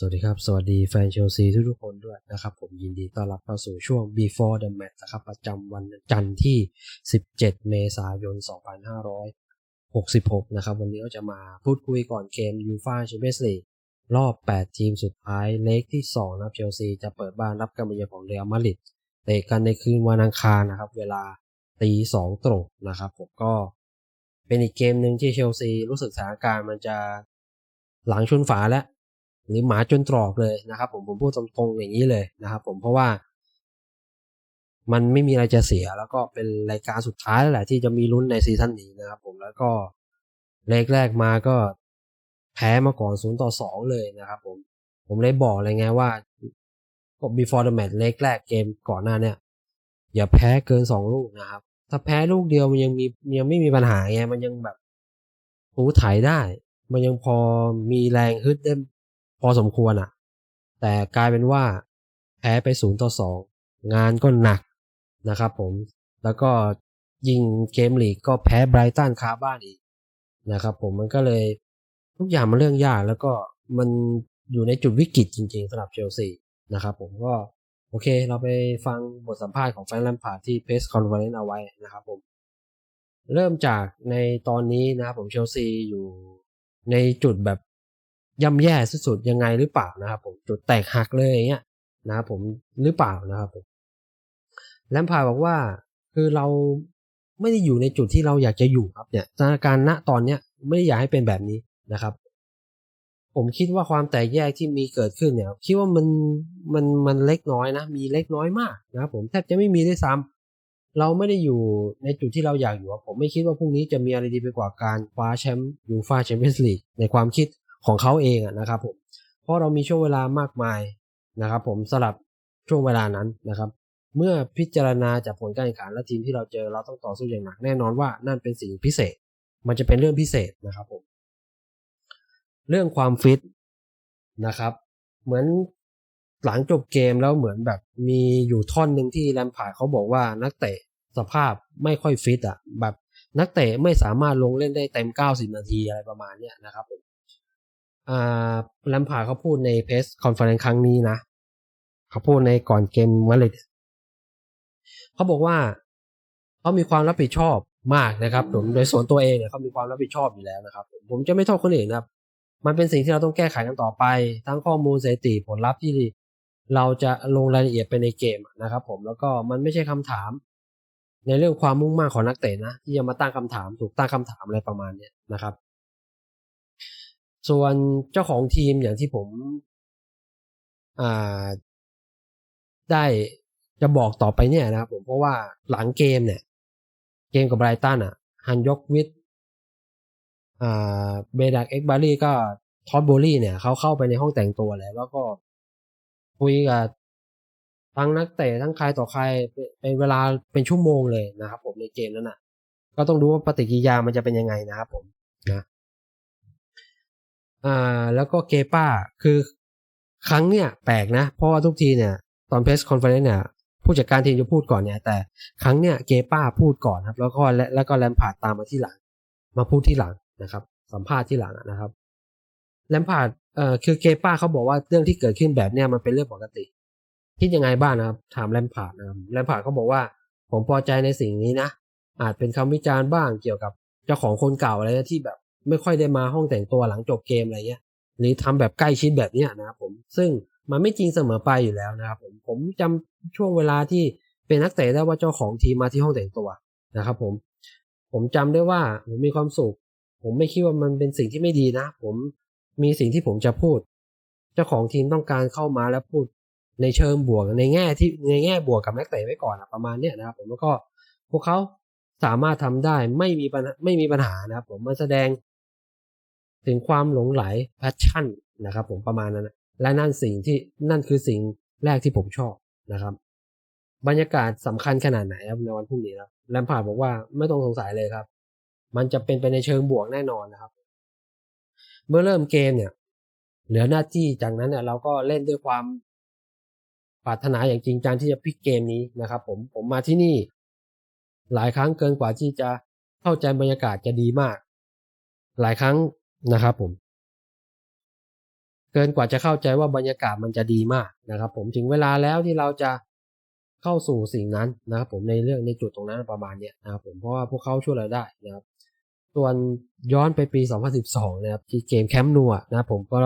สวัสดีครับ สวัสดีแฟนเชลซีทุกๆคนด้วยนะครับ ผมยินดีต้อนรับเข้าสู่ช่วง before the match นะครับ ประจำวันจันทร์ที่ 17 เมษายน 2566 นะครับ วันนี้ก็จะมาพูดคุยก่อนเกมยูฟาแชมเปี้ยนส์ลีกรอบ 8 ทีมสุดท้ายเลกที่ 2 นะเชลซีจะเปิดบ้านรับการมาเยือนของเรอัลมาดริดเตะกันในคืนวันอังคารนะครับ เวลาตีสองตรงนะครับผมก็เป็นอีกเกมหนึ่งที่เชลซีรู้สึกสถานการณ์มันจะหลังชนฝาแล้ว หรือหมาจนตรอกเลยนะครับผมผมพูดตรงๆอย่างนี้เลยนะครับ ผมเพราะว่ามันไม่มีอะไรจะเสียแล้วก็เป็นรายการสุดท้ายแล้วแหละที่จะมีลุ้นในซีซั่นนี้นะครับผมแล้วก็เลกแรกมาก็แพ้มาก่อนศูนย์ต่อสองเลยนะครับผมผมเลยบอกเลยไงว่า before the match เลกแรกเกมก่อนหน้าเนี่ยอย่าแพ้เกินสองลูกนะครับ ถ้าแพ้ลูกเดียวมันยังมียังไม่มีปัญหาไงมันยังแบบหูถ่ายได้ มันยังพอมีแรงฮึดได้ พอสมควรอะ่ะ แต่กลายเป็นว่าแพ้ไปศูนย์ต่อสองงานก็หนักนะครับผมแล้วก็ยิงเกมลีกก็แพ้ไบรตันคาบ้านอีกนะครับผมมันก็เลยทุกอย่างมันเรื่องยากแล้วก็มันอยู่ในจุดวิกฤตจริงๆสำหรับเชลซีนะครับผมก็โอเค เราไปฟังบทสัมภาษณ์ของแฟรงค์แลมพาร์ที่เพสคอนเฟอเรนซ์เอาไว้นะครับผม เริ่มจากในตอนนี้นะครับผมเชลซีอยู่ในจุดแบบ ย่ำแย่สุดๆยังไงหรือเปล่านะครับผมจุดแตกหักเลยอย่างเงี้ยนะครับผมหรือเปล่านะครับผมแลมพาร์ดบอกว่าคือเราไม่ได้อยู่ในจุดที่เราอยากจะอยู่ครับเนี่ยสถานการณ์ณตอนเนี้ยไม่ได้อยากให้เป็นแบบนี้นะครับ ผมคิดว่าความแตกแยกที่มีเกิดขึ้นเนี่ยคิดว่ามันมันมันเล็กน้อยนะ มีเล็กน้อยมากนะครับผมแทบจะไม่มีด้วยซ้ำเราไม่ได้อยู่ในจุดที่เราอยากอยู่ผมไม่คิดว่าพรุ่งนี้จะมีอะไรดีไปกว่าการคว้าแชมป์ยูฟาแชมเปี้ยนส์ลีกในความคิด ของเขาเองนะครับผมเพราะเรามีช่วงเวลามากมายนะครับ ผมสลับช่วงเวลานั้นนะครับ เมื่อพิจารณาจากผลการแข่งขันและทีมที่เราเจอเราต้องต่อสู้อย่างหนักแน่นอนว่านั่นเป็นสิ่งพิเศษ มันจะเป็นเรื่องพิเศษนะครับผมเรื่องความฟิตนะครับ เหมือนหลังจบเกมแล้วเหมือนแบบมีอยู่ท่อนหนึ่งที่แลมพาร์ดเขาบอกว่านักเตะสภาพไม่ค่อยฟิตอะแบบนักเตะไม่สามารถลงเล่นได้เต็ม 90 นาทีอะไรประมาณเนี้ยนะครับผม แลมพาเขาพูดในเพสคอนเฟอเรนซ์ครั้งนี้นะ เขาพูดในก่อนเกมวันเลยเขาบอกว่าเขามีความรับผิดชอบมากนะครับผมโดยส่วนตัวเองเนี่ยเขามีความรับผิดชอบอยู่แล้วนะครับ ผมจะไม่โทษคนอื่นนะครับ มันเป็นสิ่งที่เราต้องแก้ไขกันต่อไป ทั้งข้อมูลสถิติผลลัพธ์ที่เราจะลงรายละเอียดไปในเกมนะครับ ผมแล้วก็มันไม่ใช่คำถาม ในเรื่องความมุ่งมั่นของนักเตะนะที่จะมาตั้งคำถามถูกตั้งคำถามอะไรประมาณเนี้ยนะครับ ส่วนเจ้าของทีมอย่างที่ผมได้จะบอกต่อไปเนี่ยนะครับผมเพราะว่าหลังเกมเนี่ย เกมกับไบรตันอะฮันยกวิทเบดักเอ็กบารีก็ทอตโบลี่เนี่ยเขาเข้าไปในห้องแต่งตัวแล้ว แล้วก็คุยกับทั้งนักเตะทั้งใครต่อใครเป็นเวลาเป็นชั่วโมงเลยนะครับผมในเกมนั้นอะ ก็ต้องดูว่าปฏิกิริยามันจะเป็นยังไงนะครับผมนะ อ่าแล้วก็เกป้าคือครั้งเนี่ยแปลกนะ เพราะว่าทุกทีเนี่ย ตอนเพสคอนเฟอเรนซ์เนี่ยผู้จัดการทีมจะพูดก่อนเนี่ย แต่ครั้งเนี่ยเกป้าพูดก่อนครับ แล้วก็และแล้วก็แลมพาร์ดตามมาที่หลัง มาพูดที่หลังนะครับ สัมภาษณ์ที่หลังนะครับแลมพาร์ดเอ่อคือเกป้าเขาบอกว่าเรื่องที่เกิดขึ้นแบบเนี้ยมันเป็นเรื่องปกติ คิดยังไงบ้างนะครับ ถามแลมพาร์ดนะครับแลมพาร์ดเขาบอกว่า ผมพอใจในสิ่งนี้นะอาจเป็นคำวิจารณ์บ้างเกี่ยวกับเจ้าของคนเก่าอะไรที่แบบ ไม่ค่อยได้มาห้องแต่งตัวหลังจบเกมอะไรเงี้ยหรือทำแบบใกล้ชิดแบบเนี้ยนะครับผมซึ่งมันไม่จริงเสมอไปอยู่แล้วนะครับผมผมจำช่วงเวลาที่เป็นนักเตะได้ว่าเจ้าของทีมมาที่ห้องแต่งตัวนะครับผมผมจำได้ว่าผมมีความสุข ผมไม่คิดว่ามันเป็นสิ่งที่ไม่ดีนะ ผมมีสิ่งที่ผมจะพูด เจ้าของทีมต้องการเข้ามาแล้วพูดในเชิงบวกในแง่ที่ในแง่บวกกับนักเตะไว้ก่อนประมาณเนี้ยนะครับผมแล้วก็พวกเขาสามารถทำได้ไม่มีปัญไม่มีปัญหานะครับผมมันแสดง ถึงความหลงไหลแพชชั่นนะครับผมประมาณนั้น และนั่นสิ่งที่นั่นคือสิ่งแรกที่ผมชอบนะครับ บรรยากาศสำคัญขนาดไหนครับในวันพรุ่งนี้ครับแลมพาร์ดบอกว่าไม่ต้องสงสัยเลยครับ มันจะเป็นไปในเชิงบวกแน่นอนนะครับ เมื่อเริ่มเกมเนี่ย เหลือหน้าที่จากนั้นเนี่ยเราก็เล่นด้วยความปรารถนาอย่างจริงจังที่จะพลิกเกมนี้นะครับ ผมผมมาที่นี่ หลายครั้งเกินกว่าที่จะเข้าใจบรรยากาศจะดีมาก หลายครั้ง นะครับผม เกินกว่าจะเข้าใจว่าบรรยากาศมันจะดีมากนะครับ ผมถึงเวลาแล้วที่เราจะเข้าสู่สิ่งนั้นนะครับผมในเรื่องในจุดตรงนั้นประมาณเนี้ยนะครับผมเพราะว่าพวกเขาช่วยเราได้นะครับ ส่วนย้อนไปปี 2012 นะครับที่เกมแคมป์นัวนะผมก็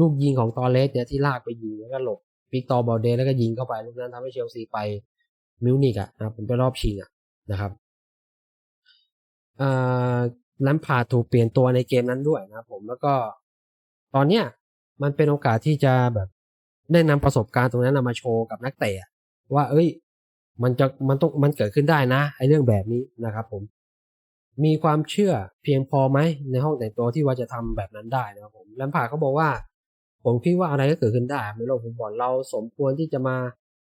ลูกยิงของตอเลสเนี่ยที่ลากไปยิงแล้วก็หลบปิกตอร์บอลเดแล้วก็ยิงเข้าไปลูกนั้นทำให้เชลซีไปมิวนิกอะนะครับผมไปรอบชิงอะนะครับอ่า ลัมพาร์ดถูกเปลี่ยนตัวในเกมนั้นด้วยนะผมแล้วก็ตอนเนี้ยมันเป็นโอกาสที่จะแบบได้นำประสบการณ์ตรงนั้นมาโชว์กับนักเตะว่า เอ้ย มันจะมันต้องมันเกิดขึ้นได้นะไอ้เรื่องแบบนี้นะครับผม มีความเชื่อเพียงพอไหมในห้องแต่งตัวที่ว่าจะทำแบบนั้นได้นะครับผมแลมพาร์ดเขาบอกว่า ผมคิดว่าอะไรก็เกิดขึ้นได้ในโลกฟุตบอลเราสมควรที่จะมา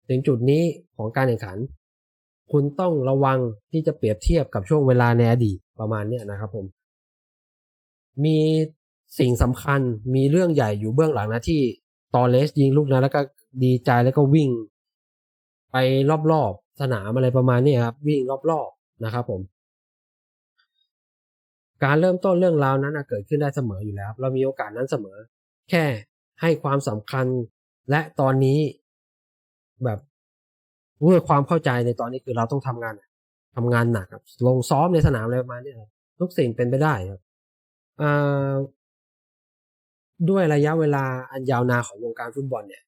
ถึงจุดนี้ของการแข่งขัน คุณต้องระวังที่จะเปรียบเทียบกับช่วงเวลาในอดีตประมาณเนี้ยนะครับผม มีสิ่งสำคัญมีเรื่องใหญ่อยู่เบื้องหลังนะที่ตอเลสยิงลูกนั้นแล้วก็ดีใจแล้วก็วิ่ง ไปรอบๆสนามอะไรประมาณนี้ครับ วิ่งรอบๆนะครับผม การเริ่มต้นเรื่องราวนั้นเกิดขึ้นได้เสมออยู่แล้ว เรามีโอกาสนั้นเสมอ แค่ให้ความสำคัญและตอนนี้แบบ เมื่อความเข้าใจในตอนนี้คือเราต้องทำงานทำงานหนักครับ ลงซ้อมในสนามอะไรประมาณนี้ครับทุกสิ่งเป็นไปได้ครับด้วยระยะเวลาอันยาวนานของวงการฟุตบอลเนี่ย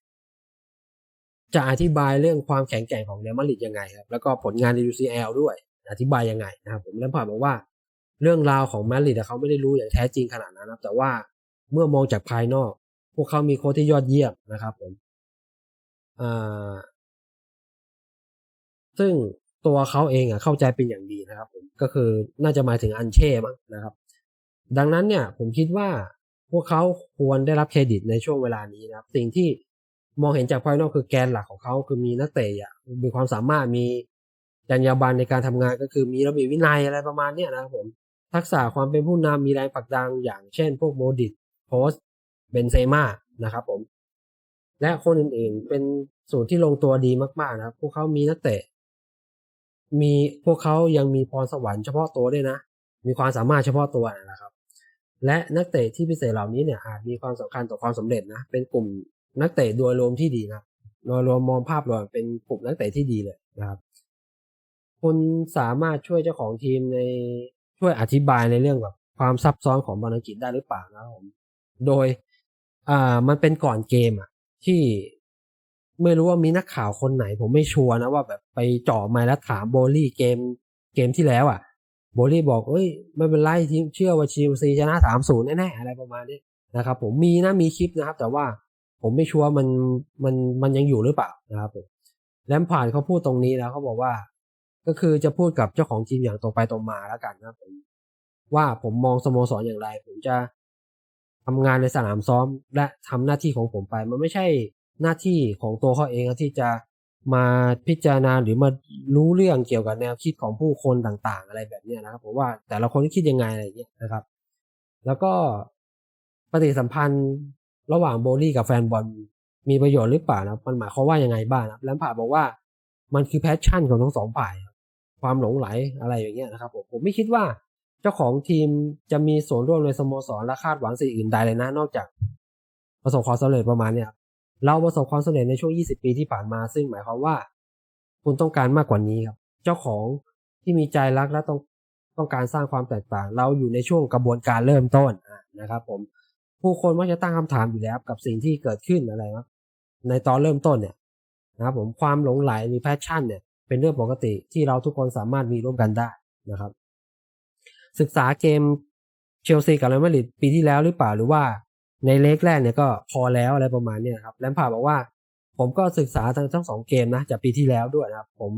จะอธิบายเรื่องความแข็งแกร่งของเรอัลมาดริดยังไงครับ แล้วก็ผลงานใน UCL ด้วย อธิบายยังไงนะครับผมแล้วผ่านบอกว่า เรื่องราวของมาดริดเขาไม่ได้รู้อย่างแท้จริงขนาดนั้นนะแต่ว่าเมื่อมองจากภายนอก พวกเขามีโค้ชที่ยอดเยี่ยมนะครับผม ซึ่งตัวเขาเองอะเข้าใจเป็นอย่างดีนะครับผมก็คือน่าจะหมายถึงอันเช่มั้งนะครับ ดังนั้นเนี่ยผมคิดว่าพวกเขาควรได้รับเครดิตในช่วงเวลานี้นะครับ สิ่งที่มองเห็นจากภายนอกคือแกนหลักของเขาคือมีนักเตะอะมีความสามารถมีจรรยาบรรณในการทำงานก็คือมีระเบียบวินัยอะไรประมาณเนี้ยนะครับผมทักษะความเป็นผู้นำมีแรงผลักดันอย่างเช่น พวกโมดิตโพสเบนเซม่านะครับผม และคนอื่นๆเป็นสูตรที่ลงตัวดีมากๆนะครับ พวกเขามีนักเตะ มีพวกเขายังมีพรสวรรค์เฉพาะตัวด้วยนะ มีความสามารถเฉพาะตัวนะครับ และนักเตะที่พิเศษเหล่านี้เนี่ยอาจมีความสำคัญต่อความสำเร็จนะ เป็นกลุ่มนักเตะโดยรวมที่ดีนะโดยรวมมองภาพรวมเป็นกลุ่มนักเตะที่ดีเลยนะครับ คุณสามารถช่วยเจ้าของทีมในช่วยอธิบายในเรื่องแบบความซับซ้อนของบอลอังกฤษได้หรือเปล่านะครับผม โดยอ่ามันเป็นก่อนเกมอะที่ ไม่รู้ว่ามีนักข่าวคนไหน ผมไม่ชัวร์นะว่าแบบไปเจาะมาแล้วถามโบลี่เกมเกมที่แล้วอะ โบลี่บอกเอ้ยไม่เป็นไรทีมเชื่อว่าชิลซีชนะสามศูนย์แน่ๆอะไรประมาณนี้นะครับ ผมมีนะมีคลิปนะครับ แต่ว่าผมไม่ชัวร์มันมันมันยังอยู่หรือเปล่านะครับผมแลมผ่านเขาพูดตรงนี้แล้วเขาบอกว่า ก็คือจะพูดกับเจ้าของทีมอย่างตรงไปตรงมาแล้วกันนะผมว่าผมมองสโมสรอย่างไร ผมจะทำงานในสนามซ้อมและทำหน้าที่ของผมไป มันไม่ใช่ หน้าที่ของตัวเขาเองที่จะมาพิจารณาหรือมารู้เรื่องเกี่ยวกับแนวคิดของผู้คนต่างๆ อะไรแบบนี้นะครับผมว่าแต่ละคนคิดยังไงอะไรอย่างเงี้ยนะครับ แล้วก็ปฏิสัมพันธ์ระหว่างโบลี่กับแฟนบอลมีประโยชน์หรือเปล่านะมันหมายความว่ายังไงบ้างนะแล้วผ่าบอกว่ามันคือแพชชั่นของทั้งสองฝ่าย ความหลงไหลอะไรอย่างเงี้ยนะครับผมผมไม่คิดว่าเจ้าของทีมจะมีส่วนร่วมในสโมสรและคาดหวังสิ่งอื่นใดเลยนะ นอกจากประสบความสำเร็จประมาณเนี้ย เราประสบความสำเร็จในช่วง 20 ปีที่ผ่านมา ซึ่งหมายความว่า คุณต้องการมากกว่านี้ครับ เจ้าของที่มีใจรักและต้องต้องการสร้างความแตกต่าง เราอยู่ในช่วงกระบวนการเริ่มต้นนะครับผมผู้คนมักจะตั้งคำถามอยู่แล้วกับสิ่งที่เกิดขึ้นอะไรครับในตอนเริ่มต้นเนี่ยนะครับผมความหลงไหลหรือแพชชั่นเนี่ยเป็นเรื่องปกติที่เราทุกคนสามารถมีร่วมกันได้นะครับ ศึกษาเกมเชลซีกับเรอัลมาดริดปีที่แล้วหรือเปล่าหรือว่า ในเล็กแรกเนี่ยก็พอแล้วอะไรประมาณนี้ครับแลมพาบอกว่า ผมก็ศึกษาทั้งทั้งสองเกมนะจากปีที่แล้วด้วยนะครับ ผม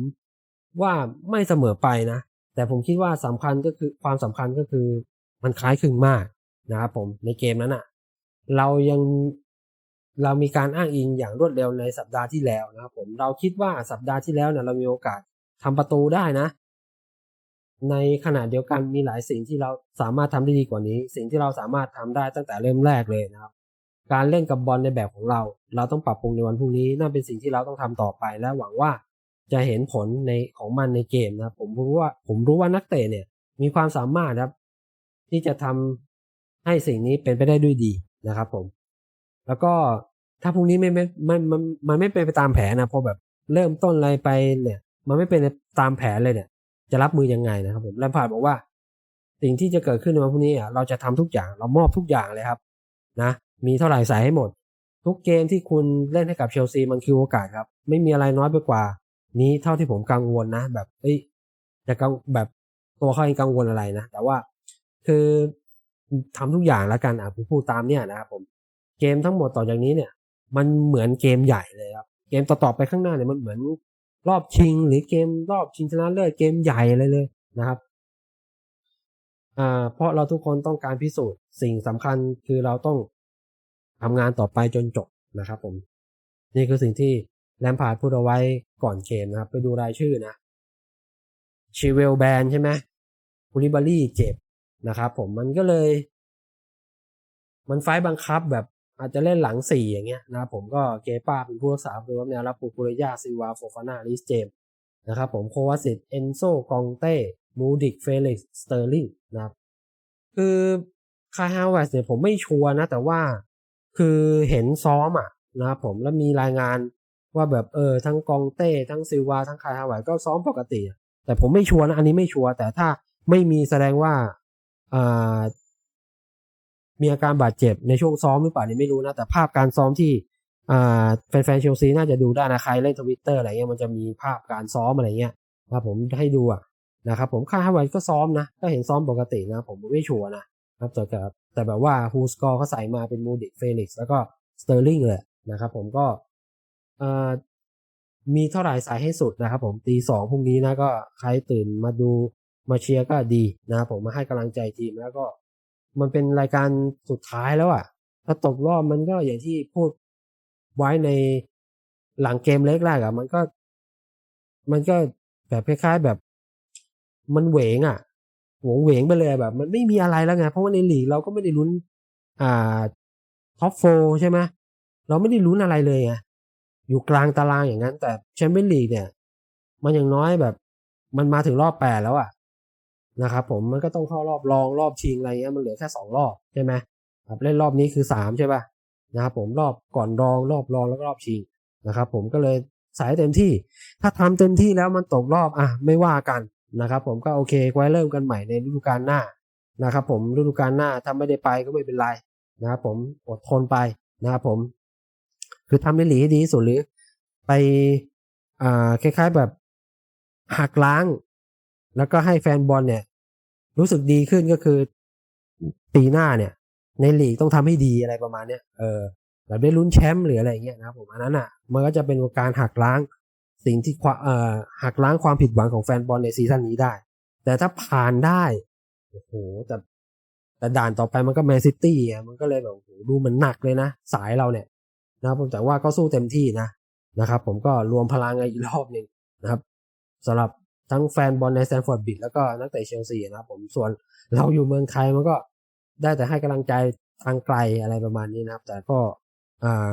ว่าไม่เสมอไปนะ แต่ผมคิดว่าสำคัญก็คือความสำคัญก็คือมันคล้ายคลึงมากนะครับผมในเกมนั้นอะ่ะ เรายังเรามีการอ้างอิงอย่างรวดเร็วในสัปดาห์ที่แล้วนะครับผมเราคิดว่าสัปดาห์ที่แล้วเนี่ยเรามีโอกาสทำประตูได้นะ ในขณะเดียวกันมีหลายสิ่งที่เราสามารถทำได้ดีกว่านี้ สิ่งที่เราสามารถทำได้ตั้งแต่เริ่มแรกเลยนะครับ การเล่นกับบอลในแบบของเรา เราต้องปรับปรุงในวันพรุ่งนี้นั่นเป็นสิ่งที่เราต้องทำต่อไปและหวังว่าจะเห็นผลในของมันในเกมนะผมรู้ว่าผมรู้ว่านักเตะเนี่ย มีความสามารถครับ ที่จะทำให้สิ่งนี้เป็นไปได้ด้วยดีนะครับ ผม แล้วก็ถ้าพรุ่งนี้ไม่ไม่มันมันมันไม่เป็นไปตามแผนนะพอแบบเริ่มต้นอะไรไปเนี่ย มันไม่เป็นตามแผนเลยเนี่ย จะรับมือยังไงนะครับผมแลมพาร์ดบอกว่า สิ่งที่จะเกิดขึ้นในวันพรุ่งนี้อะเราจะทำทุกอย่างเรามอบทุกอย่างเลยครับ นะ มีเท่าไหร่ใส่ให้หมด ทุกเกมที่คุณเล่นให้กับเชลซีมันคือโอกาสครับ ไม่มีอะไรน้อยไปกว่า นี้เท่าที่ผมกังวลนะ แบบเอ้ยจะกังแบบตัวเขาเองกังวลอะไรนะแต่ว่าคือทำทุกอย่างแล้วกันอะผมพูดตามเนี่ยนะครับผมเกมทั้งหมดต่อจากนี้เนี่ย มันเหมือนเกมใหญ่เลยครับเกมต่อๆไปข้างหน้าเนี่ยมันเหมือน รอบชิง หรือเกมรอบชิงชนะเลิศเกมใหญ่เลยเลยนะครับอ่าเพราะเราทุกคนต้องการพิสูจน์สิ่งสำคัญคือเราต้องทำงานต่อไปจนจบนะครับ ผม นี่คือสิ่งที่แลมพาร์ดพูดเอาไว้ก่อนเกมนะครับ ไปดูรายชื่อนะชิเวลแบนใช่ไหมคูลิบารี่เจ็บนะครับ ผมมันก็เลย มันไฟบังคับแบบ อาจจะเล่นหลังสี่อย่างเงี้ยนะครับผมก็เกป้าเป็นผู้รักษาประตูรับแนวรับปูกุเรยาซิวาโฟฟานาลิสเจมนะครับผมโควาสิตเอนโซกองเต้มูดิกเฟลิกซ์สเตอร์ลิงนะครับคือคายฮาวเวสเนี่ยผมไม่ชัวร์นะแต่ว่าคือเห็นซ้อมอะนะครับผมแล้วมีรายงานว่าแบบเออทั้งกองเต้ทั้งซิวาทั้งคายฮาวเวสก็ซ้อมปกติ แต่ผมไม่ชัวร์นะอันนี้ไม่ชัวร์แต่ถ้าไม่มีแสดงว่าอ่า มีอาการบาดเจ็บในช่วงซ้อมหรือเปล่านี่ไม่รู้นะ แต่ภาพการซ้อมที่แฟนๆเชลซีน่าจะดูได้นะใครเล่นทวิตเตอร์อะไรเงี้ยมันจะมีภาพการซ้อมอะไรเงี้ยนะผมให้ดูอะนะครับผมคาฮาวเวสก็ซ้อมนะ ก็เห็นซ้อมปกตินะ ผมไม่ชัวร์นะครับแต่แต่แต่แบบว่าฮูสกอร์เขาใส่มาเป็นมูดิกเฟลิกซ์แล้วก็สเตอร์ลิงเลยนะครับผมก็มีเท่าไหร่ใส่ให้สุดนะครับผมตีสองพรุ่งนี้นะก็ใครตื่นมาดูมาเชียร์ก็ดีนะครับผมมาให้กำลังใจทีมแล้วก็ มันเป็นรายการสุดท้ายแล้วอะ่ะ ถ้าตกรอบมันก็อย่างที่พูดไว้ในหลังเกมเล็กแรกอะ่ะ มันก็ มันก็แบบคล้ายๆแบบ มันเหวงอะ่ะหวงเหวงไปเลยแบบ มันไม่มีอะไรแล้วไงเพราะว่าในลีกเราก็ไม่ได้ลุ้น อ่าท็อปโฟใช่ไหมเราไม่ได้ลุ้นอะไรเลยไงอยู่กลางตารางอย่างนั้น แต่แชมเปี้ยนลีกเนี่ย มันอย่างน้อยแบบ มันมาถึงรอบแปดแล้วอะ่ะ นะครับผมมันก็ต้องเข้ารอบรองรอบชิงอะไรเงี้ยมันเหลือแค่สองรอบใช่ไหมครับเล่นรอบนี้คือสามใช่ป่ะนะครับผมรอบก่อนรองรอบรองแล้วก็รอบชิงนะครับผมก็เลยสายเต็มที่ ถ้าทำเต็มที่แล้วมันตกรอบอะไม่ว่ากันนะครับผมก็โอเคไว้เริ่มกันใหม่ในฤดูกาลหน้านะครับผมฤดูกาลหน้าถ้าไม่ได้ไปก็ไม่เป็นไรนะครับผมอดทนไปนะครับผม คือทำในหลีให้ดีที่สุดหรือ ไปอ่าคล้าย ๆแบบหักล้าง แล้วก็ให้แฟนบอลเนี่ย รู้สึกดีขึ้นก็คือ ปีหน้าเนี่ย ในลีกต้องทำให้ดีอะไรประมาณเนี้ยเออแบบได้ลุ้นแชมป์หรืออะไรเงี้ยนะครับผมอันนั้นอะ มันก็จะเป็นการหักล้างสิ่งที่เอ่อหักล้างความผิดหวังของแฟนบอลในซีซั่นนี้ได้ แต่ถ้าผ่านได้โอ้โหแต่แต่ด่านต่อไปมันก็แมนซิตี้อะมันก็เลยแบบโอ้โหดูมันหนักเลยนะ สายเราเนี่ยนะครับผมแต่ว่าก็สู้เต็มที่นะนะครับ ผมก็รวมพลังอีกรอบหนึ่งนะครับสำหรับ ทั้งแฟนบอลในแซนฟอร์ดบิดแล้วก็นักเตะเชลซีนะครับผมส่วนเราอยู่เมืองไทยมันก็ได้แต่ให้กำลังใจทางไกลอะไรประมาณนี้นะครับ แต่ก็อ่า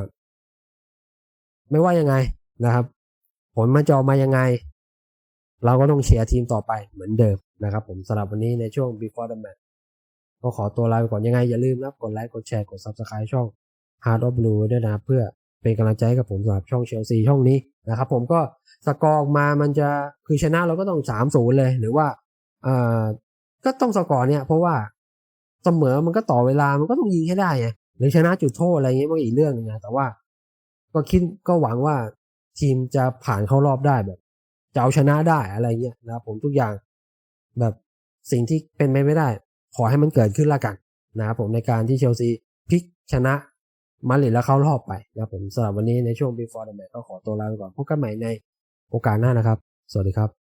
ไม่ว่ายังไงนะครับ ผลมันจะออกมายังไง เราก็ต้องเชียร์ทีมต่อไปเหมือนเดิมนะครับ ผมสำหรับวันนี้ในช่วง before the match ก็ขอตัวลาไปก่อนยังไง อย่าลืมนะกดไลค์กดแชร์กด subscribe ช่อง Hard of Blue ด้วยนะเพื่อเป็นกำลังใจกับผมสำหรับช่องเชลซีช่องนี้ นะครับผมก็สกอร์ออกมามันจะคือชนะเราก็ต้องสามศูนย์เลย หรือว่าเอ่อก็ต้องสกอร์เนี่ยเพราะว่าเสมอมันก็ต่อเวลามันก็ต้องยิงให้ได้ไงหรือชนะจุดโทษอะไรเงี้ยมันก็อีกเรื่องนึงนะแต่ว่า ก็คิดก็หวังว่าทีมจะผ่านเข้ารอบได้แบบจะเอาชนะได้อะไรเงี้ยนะครับผมทุกอย่างแบบสิ่งที่เป็นไปไม่ได้ ขอให้มันเกิดขึ้นละกันนะครับผมในการที่เชลซีพลิกชนะ มาเลดแล้วเข้ารอบไปนะครับผมสำหรับวันนี้ในช่วง before the match ก็ขอตัวลาไปก่อนพบกันใหม่ในโอกาสหน้านะครับ สวัสดีครับ